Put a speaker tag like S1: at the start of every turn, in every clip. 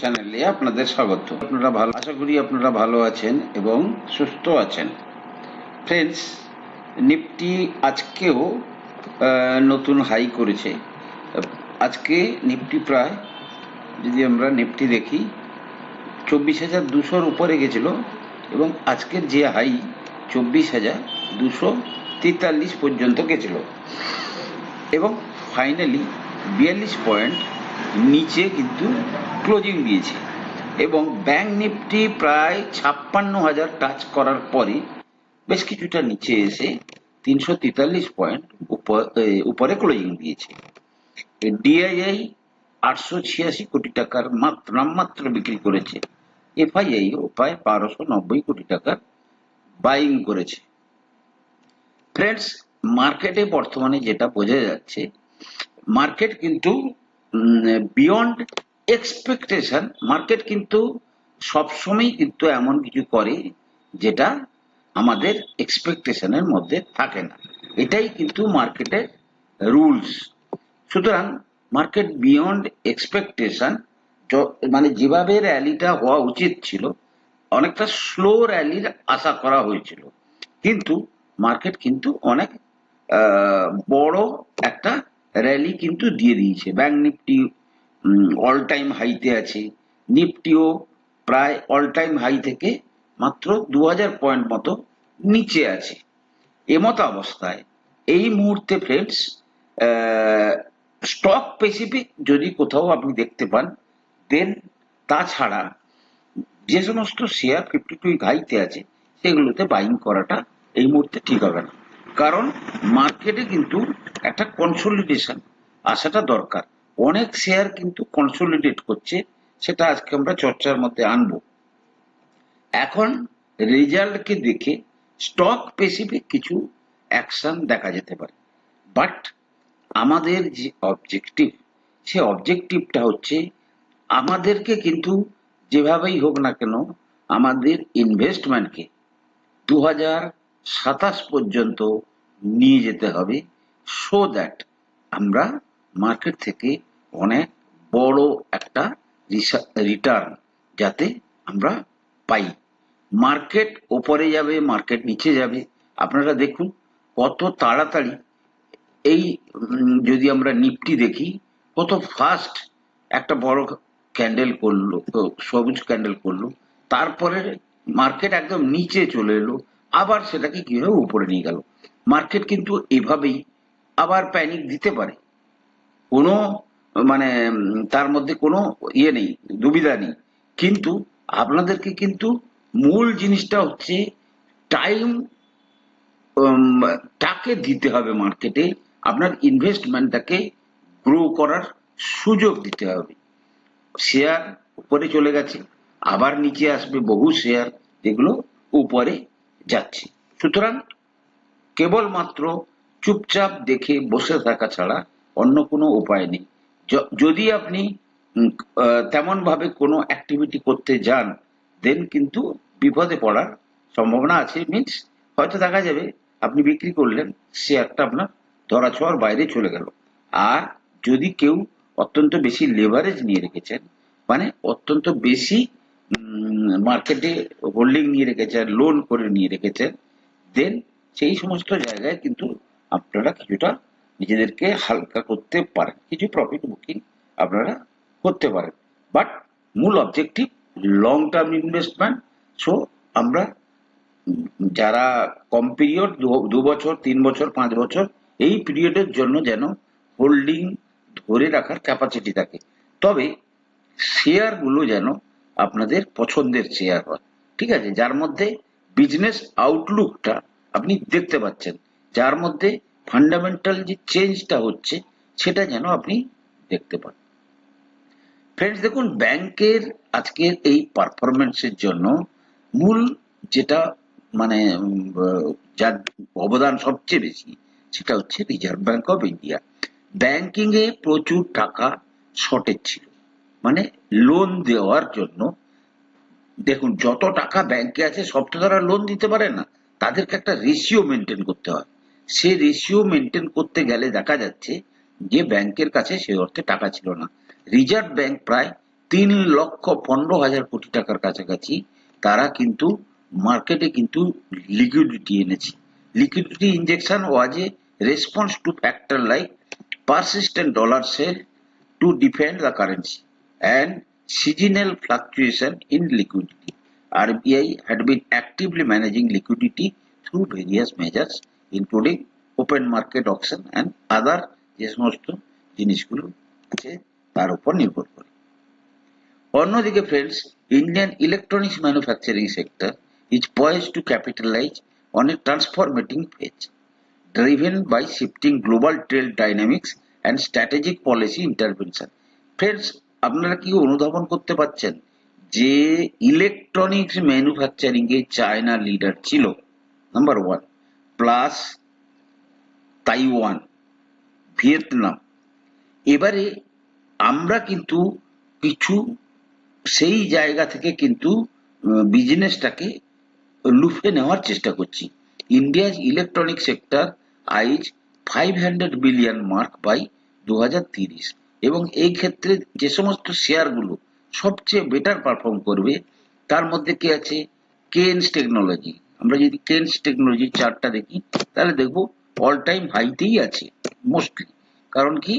S1: চ্যানেলে আপনাদের স্বাগত। আপনারা ভালো আশা করি আপনারা ভালো আছেন এবং সুস্থ আছেন। ফ্রেন্ডস নিফটি আজকেও নতুন হাই করেছে। আজকে নিফটি প্রায়, যদি আমরা নিফটি দেখি, চব্বিশ হাজার দুশোর উপরে গেছিল এবং আজকের যে হাই চব্বিশ হাজার দুশো তেতাল্লিশ পর্যন্ত গেছিল। এবং ফাইনালি বিয়াল্লিশ পয়েন্ট নিচে কিন্তু ক্লোজিং দিয়েছে। এবং ব্যাংক নিফটি প্রায় ছাপ্পান্ন হাজার টাচ করার পরে বেশ কিছুটা নিচে এসে তিনশো তেতাল্লিশ পয়েন্ট উপরে ক্লোজিং দিয়েছে। ডিআইআই আটশো ছিয়াশি কোটি টাকার মাত্র, নামমাত্র বিক্রি করেছে। এফআইআই ও প্রায় বারোশো নব্বই কোটি টাকার বাইং করেছে। ফ্রেন্ডস মার্কেটে বর্তমানে যেটা বোঝা যাচ্ছে মার্কেট কিন্তু বিয়ন্ড এক্সপেকটেশন মার্কেট কিন্তু সবসময় কিন্তু এমন কিছু করে যেটা আমাদের এক্সপেকটেশনের মধ্যে থাকে না। এটাই কিন্তু মার্কেটের রুলস সুতরাং মার্কেট বিয়ন্ড এক্সপেকটেশন মানে যেভাবে র্যালিটা হওয়া উচিত ছিল, অনেকটা স্লো র্যালির আশা করা হয়েছিল। কিন্তু মার্কেট কিন্তু অনেক বড় একটা র্যালি কিন্তু দিয়ে দিয়েছে। ব্যাংক নিফটি অল টাইম হাইতে আছে। নিফটিও প্রায় অল টাইম হাই থেকে মাত্র দু হাজার পয়েন্ট মতো নিচে আছে। এমতো অবস্থায় এই মুহূর্তে ফ্রেন্ডস স্টক স্পেসিফিক যদি কোথাও আপনি দেখতে পান দেন তাছাড়া যে সমস্ত শেয়ার ফিফটি টু হাইতে আছে, সেগুলোতে বাইং করাটা এই মুহূর্তে ঠিক হবে না। কারণ মার্কেটে কিন্তু একটা কনসোলিডেশন আসাটা দরকার। অনেক শেয়ার কিন্তু কনসোলিডেট করছে, সেটা আজকে আমরা চর্চার মধ্যে আনব। এখন রেজাল্টকে দেখে স্টক স্পেসিফিক কিছু অ্যাকশন দেখা যেতে পারে। বাট আমাদের যে অবজেক্টিভ সে অবজেক্টিভটা হচ্ছে আমাদেরকে কিন্তু যেভাবেই হোক না কেন আমাদের ইনভেস্টমেন্টকে দু হাজার সাতাশ পর্যন্ত নিয়ে যেতে হবে সো দ্যাট আমরা মার্কেট থেকে অনেক বড় একটা রিটার্ন যাতে আমরা পাই। মার্কেট ওপরে যাবে মার্কেট নিচে যাবে। আপনারা দেখুন কত তাড়াতাড়ি এই যদি আমরা নিফটি দেখি, কত ফাস্ট একটা বড় ক্যান্ডেল করল সবুজ ক্যান্ডেল করল। তারপরে মার্কেট একদম নিচে চলে এলো। আবার সেটাকে কীভাবে উপরে নিয়ে গেল? মার্কেট কিন্তু এভাবেই আবার প্যানিক দিতে পারে। কোনো মানে তার মধ্যে কোনো ইয়ে নেই, দুবিধা নেই। কিন্তু আপনাদেরকে কিন্তু মূল জিনিসটা হচ্ছে টাইম টাকে দিতে হবে মার্কেটে আপনার ইনভেস্টমেন্টটাকে গ্রো করার সুযোগ দিতে হবে। শেয়ার উপরে চলে গেছে, আবার নিচে আসবে বহু শেয়ার যেগুলো উপরে যাচ্ছে। সুতরাং কেবলমাত্র চুপচাপ দেখে বসে থাকা ছাড়া অন্য কোনো উপায় নেই। যদি আপনি তেমন ভাবে কোনো অ্যাক্টিভিটি করতে যান দেন কিন্তু বিপদে পড়ার সম্ভাবনা আছে। মিনস হয়তো দেখা যাবে আপনি বিক্রি করলেন শেয়ারটা আপনার ধরা ছোঁয়ার বাইরে চলে গেল। আর যদি কেউ অত্যন্ত বেশি লেভারেজ নিয়ে রেখেছেন মানে অত্যন্ত বেশি মার্কেটে হোল্ডিং নিয়ে রেখেছেন লোন করে নিয়ে রেখেছেন দেন সেই সমস্ত জায়গায় কিন্তু আপনারা কিছুটা নিজেদেরকে হালকা করতে পারেন। কিছু প্রফিট বুকিং আপনারা করতে পারেন। বাট মূল objective long term investment so আমরা যারা কম পিরিয়ড দু বছর, তিন বছর, পাঁচ বছর, এই পিরিয়ডের জন্য যেন হোল্ডিং ধরে রাখার ক্যাপাসিটি থাকে। তবে শেয়ারগুলো যেন আপনাদের পছন্দের শেয়ার হয়। ঠিক আছে? যার মধ্যে বিজনেস আউটলুকটা আপনি দেখতে পাচ্ছেন। যার মধ্যে ফান্ডামেন্টাল যে চেঞ্জটা হচ্ছে, সেটা যেন আপনি দেখতে পান। ফ্রেন্ডস দেখুন, ব্যাংকের আজকের এই পারফরমেন্সের জন্য মূল যেটা মানে যার অবদান সবচেয়ে বেশি, সেটা হচ্ছে reserve bank of India banking এ প্রচুর টাকা শর্টেজ ছিল। মানে লোন দেওয়ার জন্য, দেখুন, যত টাকা ব্যাংকে আছে সব তো তারা লোন দিতে পারে না। তাদেরকে একটা রেশিও মেনটেন করতে হয়। সে রেশিও মেনটেন করতে গেলে দেখা যাচ্ছে যে ব্যাংকের কাছে সেই অর্থে টাকা ছিল না। রিজার্ভ ব্যাংক প্রায় তিন লক্ষ পনেরো হাজার কোটি টাকার কাছাকাছি তারা কিন্তু মার্কেটে কিন্তু লিকুইডিটি এনেছে। Liquidity injection was a response to factor like persistent dollar sale to defend the currency and seasonal fluctuation in liquidity. RBI had been actively managing liquidity through various measures, including open market auction and other যে সমস্ত জিনিসগুলো আছে তার উপর নির্ভর করে অন্যদিকে friends Indian electronics manufacturing sector is poised to capitalise on a transforming phase driven by shifting global trade dynamics and strategic policy intervention. Friends আপনারা কি অনুধাবন করতে পারছেন যে ইলেকট্রনিক্স ম্যানুফ্যাকচারিং এ চায়না লিডার ছিল number one plus Taiwan Vietnam এবারে আমরা কিন্তু কিছু সেই জায়গা থেকে কিন্তু বিজনেসটাকে লুফে নেওয়ার চেষ্টা করছি। India's electronic sector eyes five hundred billion mark by দু এবং এই ক্ষেত্রে যে সমস্ত শেয়ারগুলো সবচেয়ে বেটার পারফর্ম করবে, তার মধ্যে কি আছে? কেন্স টেকনোলজি আমরা যদি কেন্স টেকনোলজি চার্টটা দেখি, তাহলে দেখব অল টাইম হাইতেই আছে মোস্টলি কারণ কি?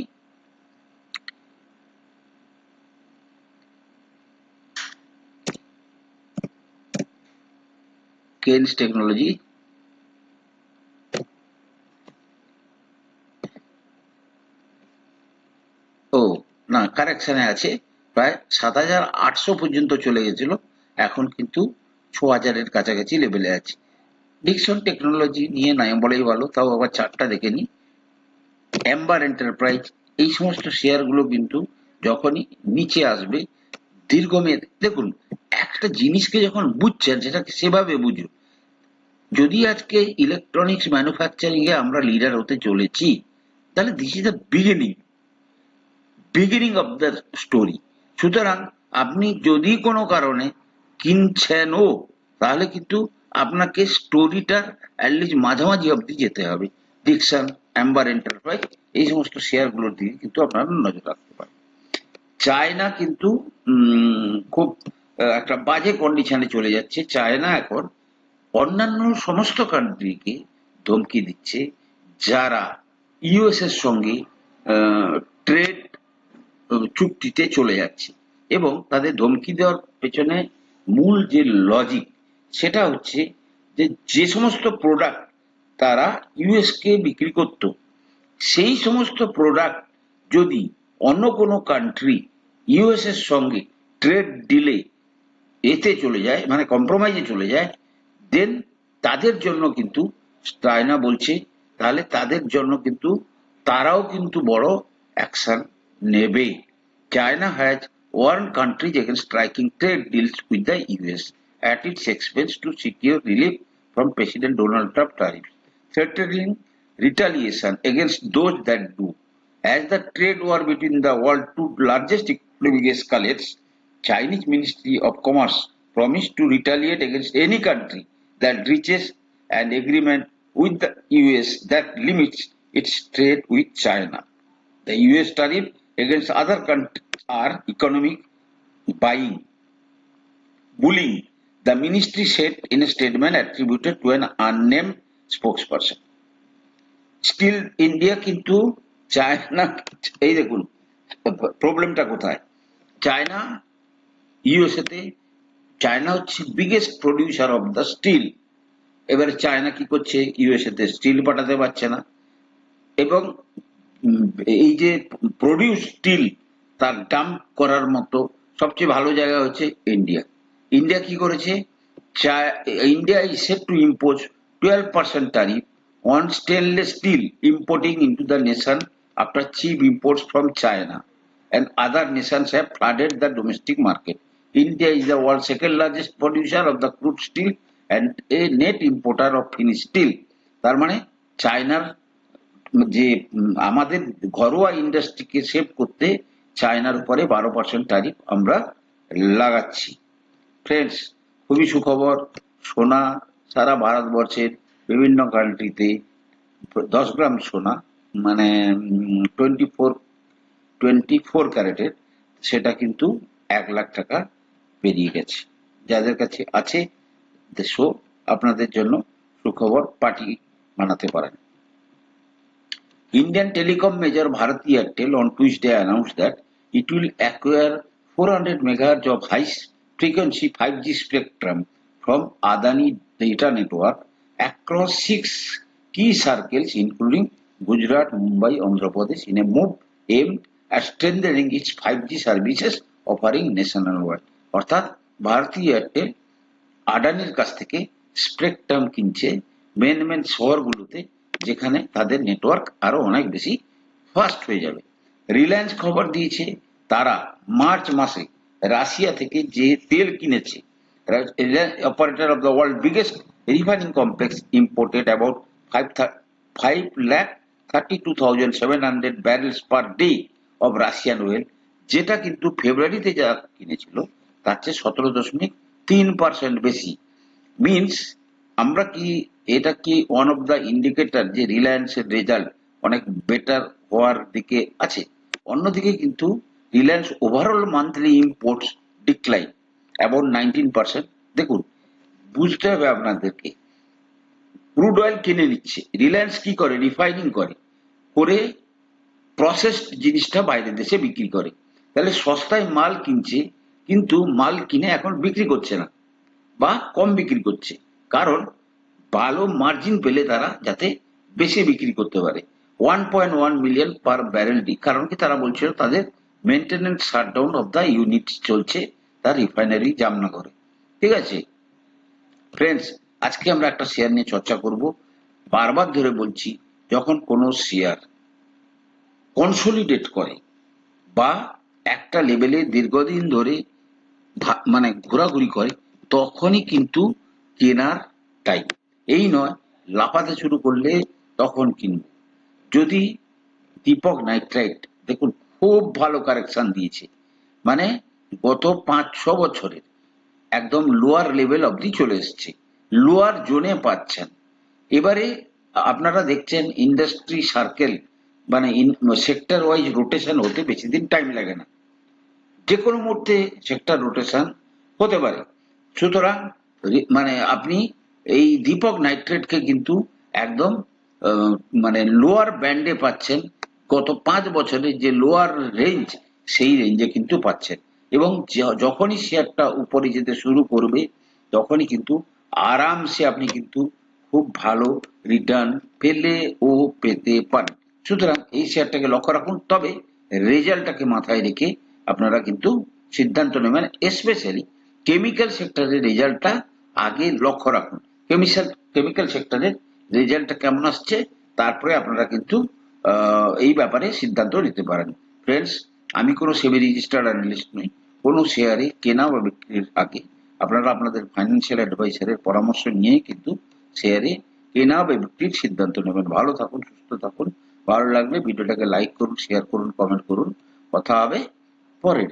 S1: কেন্স টেকনোলজি ও, না কারেকশনে আছে। প্রায় সাত হাজার আটশো পর্যন্ত চলে গেছিল। এখন কিন্তু ছ হাজারের কাছাকাছি লেভেলে আছে। ডিকসন টেকনোলজি নিয়ে নাই বলাই ভালো, তাও আবার চারটা দেখে নি অ্যাম্বার এন্টারপ্রাইজ এই সমস্ত শেয়ারগুলো কিন্তু যখনই নিচে আসবে, দীর্ঘমেয়াদে, দেখুন, একটা জিনিসকে যখন বুঝছেন সেটাকে সেভাবে বুঝুন। যদি আজকে ইলেকট্রনিক্স ম্যানুফ্যাকচারিং এ আমরা লিডার হতে চলেছি, তাহলে this is the beginning beginning of the story সুতরাং আপনি যদি কোনো কারণে কিনছেনও, তাহলে কিন্তু আপনাকে স্টোরিটার অ্যাটলিস্ট মাঝামাঝি অবধি যেতে হবে। ডিকশন অ্যাম্বার এন্টারপ্রাইজ এই সমস্ত শেয়ারগুলোর দিকে কিন্তু আপনারা নজর রাখতে পারেন। চায়না কিন্তু খুব একটা বাজে কন্ডিশনে চলে যাচ্ছে। চায়না এখন অন্যান্য সমস্ত কান্ট্রিকে ধমকি দিচ্ছে, যারা ইউএস এর সঙ্গে ট্রেড চুক্তিতে চলে যাচ্ছে। এবং তাদের ধমকি দেওয়ার পেছনে মূল যে লজিক সেটা হচ্ছে যে যে সমস্ত প্রোডাক্ট তারা ইউএস কে বিক্রি করত, সেই সমস্ত প্রোডাক্ট যদি অন্য কোনো কান্ট্রি ইউএস এর সঙ্গে ট্রেড ডিলে এতে চলে যায় মানে কম্প্রোমাইজে চলে যায় দেন তাদের জন্য কিন্তু চায়না বলছে, তাহলে তাদের জন্য কিন্তু তারাও কিন্তু বড় action Navy. China has warned countries against striking trade deals with the US at its expense to secure relief from President Donald Trump tariffs, threatening retaliation against those that do. As the trade war between the world's two largest economies escalates, Chinese Ministry of Commerce promised to retaliate against any country that reaches an agreement with the US that limits its trade with China. The US tariff against other countries are economic buying bullying, the ministry said in a statement attributed to an unnamed spokesperson. Steel India কিন্তু China এই দেখুন প্রবলেমটা কোথায় China USA তে China হচ্ছে biggest producer of the steel এবারে China কি করছে ইউএসএ তে স্টিল পাঠাতে পারছে না এবং এই যে প্রডিউস স্টিল তার ডাম্প করার মতো সবচেয়ে ভালো জায়গা হচ্ছে ইন্ডিয়া ইন্ডিয়া কি করেছে India is set to impose twelve percent tariff on stainless steel importing into the nation after cheap imports from China and other nations have flooded the domestic market. India is the world's second largest producer of the crude steel and a net importer of finished steel. তার মানে চায়নার যে আমাদের ঘরোয়া ইন্ডাস্ট্রিকে save করতে চায়নার উপরে বারো পার্সেন্ট ট্যারিফ আমরা লাগাচ্ছি। ফ্রেন্ডস খুবই সুখবর, সোনা সারা ভারতবর্ষের বিভিন্ন কান্ট্রিতে দশ গ্রাম সোনা মানে টোয়েন্টি ফোর টোয়েন্টি ফোর ক্যারেটের, সেটা কিন্তু এক লাখ টাকা পেরিয়ে গেছে। যাদের কাছে আছে, সো আপনাদের জন্য সুখবর পার্টি বানাতে পারেন। Indian telecom major Bharati Airtel on Tuesday announced that it will acquire 400 megahertz of high frequency 5G spectrum from Adani Data Network across six key circles including Gujarat, Mumbai, Andhra Pradesh in a move aimed at strengthening its 5G services offering nationwide. অর্থাৎ Bharati Airtel আডানির কাছ থেকে spectrum কিনছে main main শহরগুলোতে যেখানে তাদের network আরও অনেক বেশি ফাস্ট হয়ে যাবে। রিলায়েন্স খবর দিয়েছে, তারা মার্চ মাসে রাশিয়া থেকে যে তেল কিনেছে operator of the world biggest refining complex imported about five five lakh thirty two thousand seven hundred barrels per day of Russian oil যেটা কিন্তু ফেব্রুয়ারিতে যা কিনেছিল, তার চেয়ে সতেরো দশমিক তিন পার্সেন্ট বেশি। মিনস আমরা কি, এটা কি ওয়ান অফ দ্য ইন্ডিকেটর যে রিলায়েন্সের রেজাল্ট অনেক বেটার হওয়ার দিকে আছে? অন্যদিকে কিন্তু Reliance overall monthly imports decline about nineteen percent দেখুন, বুঝতে হবে আপনাদেরকে। ক্রুড অয়েল কিনে নিচ্ছে। রিলায়েন্স কি করে? রিফাইনিং করে। করে প্রসেসড জিনিসটা বাইরের দেশে বিক্রি করে। তাহলে সস্তায় মাল কিনছে, কিন্তু মাল কিনে এখন বিক্রি করছে না, বা কম বিক্রি করছে। কারণ ভালো মার্জিন পেলে তারা যাতে বেশি বিক্রি করতে পারে। One point one million per barrel D, কারণ কি তারা বলছিল তাদের maintenance shutdown of the unit চলছে তার রিফাইনারি জামনগরে। ঠিক আছে? ফ্রেন্ডস আজকে আমরা একটা শেয়ার নিয়ে চর্চা করব। বারবার ধরে বলছি, যখন কোনো শেয়ার কনসোলিডেট করে বা একটা লেভেলে দীর্ঘদিন ধরে মানে ঘোরাঘুরি করে, তখনই কিন্তু কেনার টাইম এই নয়, লাফাতে শুরু করলে তখন কিনবো। যদি দীপক নাইট্রাইট, দেখুন, খুব ভালো কারেকশন দিয়েছে। মানে গত পাঁচ, ছ বছরের একদম লোয়ার লেভেল অবধি চলে এসছে। লোয়ার জোনে পাচ্ছেন। এবারে আপনারা দেখছেন ইন্ডাস্ট্রি সার্কেল মানে সেক্টর ওয়াইজ রোটেশন হতে বেশি দিন টাইম লাগে না। যে কোনো মুহূর্তে সেক্টর রোটেশন হতে পারে। সুতরাং মানে আপনি এই দীপক নাইট্রেটকে কিন্তু একদম মানে লোয়ার ব্যান্ডে পাচ্ছেন। গত পাঁচ বছরের যে লোয়ার রেঞ্জ সেই রেঞ্জে কিন্তু পাচ্ছেন। এবং যখনই শেয়ারটা উপরে যেতে শুরু করবে, তখনই কিন্তু আরামসে আপনি কিন্তু খুব ভালো রিটার্ন পেলে ও পেতে পারেন। সুতরাং এই শেয়ারটাকে লক্ষ্য রাখুন। তবে রেজাল্টটাকে মাথায় রেখে আপনারা কিন্তু সিদ্ধান্ত নেবেন স্পেশালি কেমিক্যাল সেক্টরের রেজাল্টটা আগে লক্ষ্য রাখুন। কেমিক্যাল কেমিক্যাল সেক্টরের রেজাল্টটা কেমন আসছে, তারপরে আপনারা কিন্তু এই ব্যাপারে সিদ্ধান্ত নিতে পারেন। ফ্রেন্ডস আমি কোনো সেবি রেজিস্টার্ড অ্যানালিস্ট নই, কোনো শেয়ারে কেনা বা বিক্রির আগে। আপনারা আপনাদের ফাইন্যান্সিয়াল অ্যাডভাইসারের পরামর্শ নিয়ে কিন্তু শেয়ারে কেনা বা বিক্রির সিদ্ধান্ত নেবেন। ভালো থাকুন, সুস্থ থাকুন। ভালো লাগলে ভিডিওটাকে লাইক করুন শেয়ার করুন কমেন্ট করুন। কথা হবে পরের